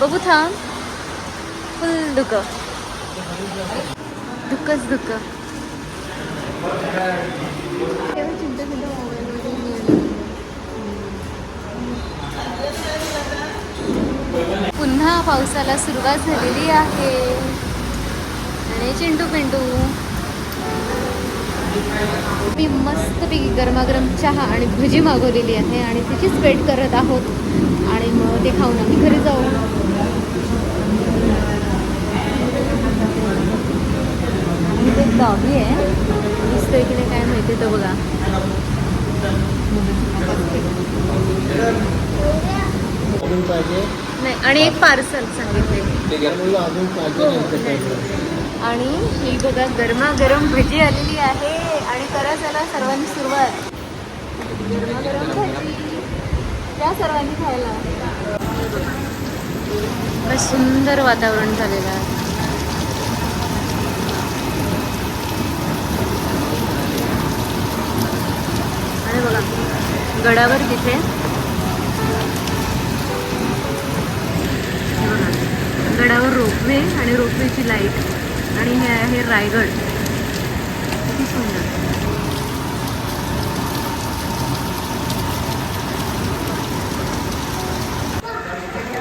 बघू थांब. फुल दुःख दुःखच दुःख पुन्हा पावसाला सुरुवात झालेली आहे. आणि चिंटू पिंटू. मी मस्तपैकी गरमागरम चहा आणि भजी मागवलेली आहे आणि तिचीच वेट करत आहोत. आणि मग ते खाऊन आम्ही घरी जाऊ. लॉबी आहे दिसतोय की नाही काय माहिती तो बघा. नाही आणि एक पार्सल सांगितले हो, आणि ही बघा गरमागरम भजी आलेली आहे आणि करा चला सर्वांनी सुरुवात. गरमागरम भजी. त्या सर्वांनी खायला. सुंदर वातावरण झालेलं आहे आणि बघा गडावर तिथे. गडावर रोपवे आणि रोपवेची लाइट. आणि हे आहे रायगड. किती सुंदर.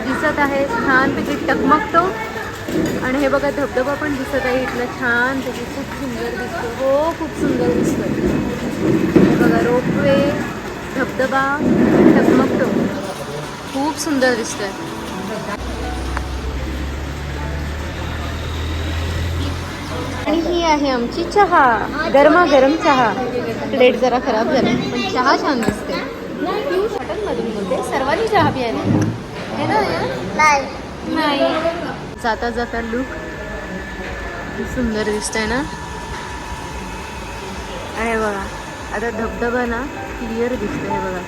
दिसत आहे छानपैकी टकमकतो आणि हे बघा धबधबा पण दिसत आहे. इथला छानपैकी खूप सुंदर दिसतो. हो खूप सुंदर दिसतो बघा रोपवे. धबधबा टकमकतो खूप सुंदर दिसतोय. आणि ही आहे आमची चहा. गरमागरम चहा. प्लेट जरा खराब झाली पण चहा छान दिसते. बोलते सर्वांनी चहा प्यायला. हे ना? नाही. जाता जाता लुक सुंदर दिसतंय ना? हे बघा. आता धबधबा ना क्लिअर दिसतोय हे बघा.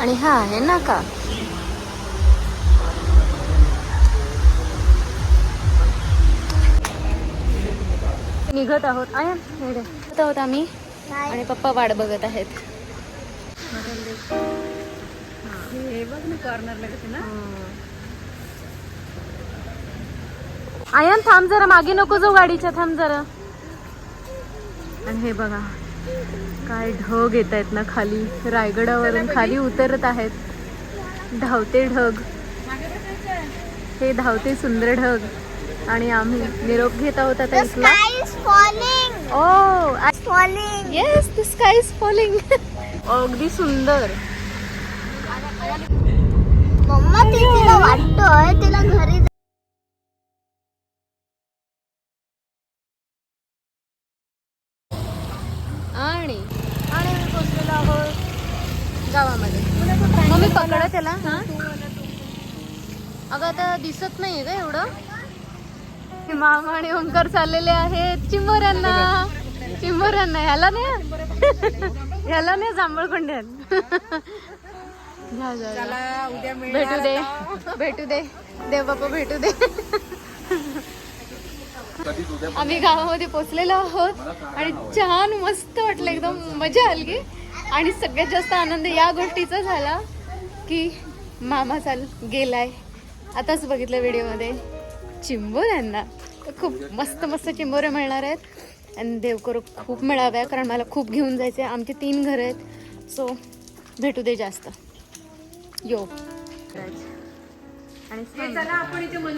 आणि हा आहे ना का? निघत आहोत. आहे निघत आहोत आम्ही आणि पप्पा वाट बघत आहेत. आयन थांब जरा मागे नको जाऊ गाडीच्या थांब जरा. आणि हे बघा काय ढग येत आहेत ना खाली. रायगडावरून खाली उतरत आहेत. धावते ढग. हे धावते सुंदर ढग. आणि आम्ही निरोप घेत आहोत आता इथला. Oh Falling. Yes the sky is falling अगदी सुंदर. मम्मा तिला वाटतोय तिला घरी आणि आणि आम्ही पोचलेलो आहोत गावामध्ये. मग मी पकडा त्याला. हा? अगं आता दिसत नाहीये का एवढं. मामा आणि ओंकार चाललेले आहेत. चिंबोऱ्यांना. चिंबोऱ्यांना. ह्याला नाही ह्याला नाही जांभळकोंड्यात. भेटू दे. भेटू दे. देव बाप्पा भेटू दे. आम्ही गावामध्ये पोचलेलो आहोत आणि छान मस्त वाटलं. एकदम मजा आली. आणि सगळ्यात जास्त आनंद या गोष्टीचा झाला की मामा चाल गेलाय. आताच बघितलं व्हिडिओमध्ये चिंबोऱ्यांना तर खूप मस्त मस्त चिंबोरे मिळणार आहेत. आणि देवकरू खूप मिळाव्या कारण मला खूप घेऊन जायचे आमचे तीन घर आहेत. सो भेटू दे जास्त. यो. आणि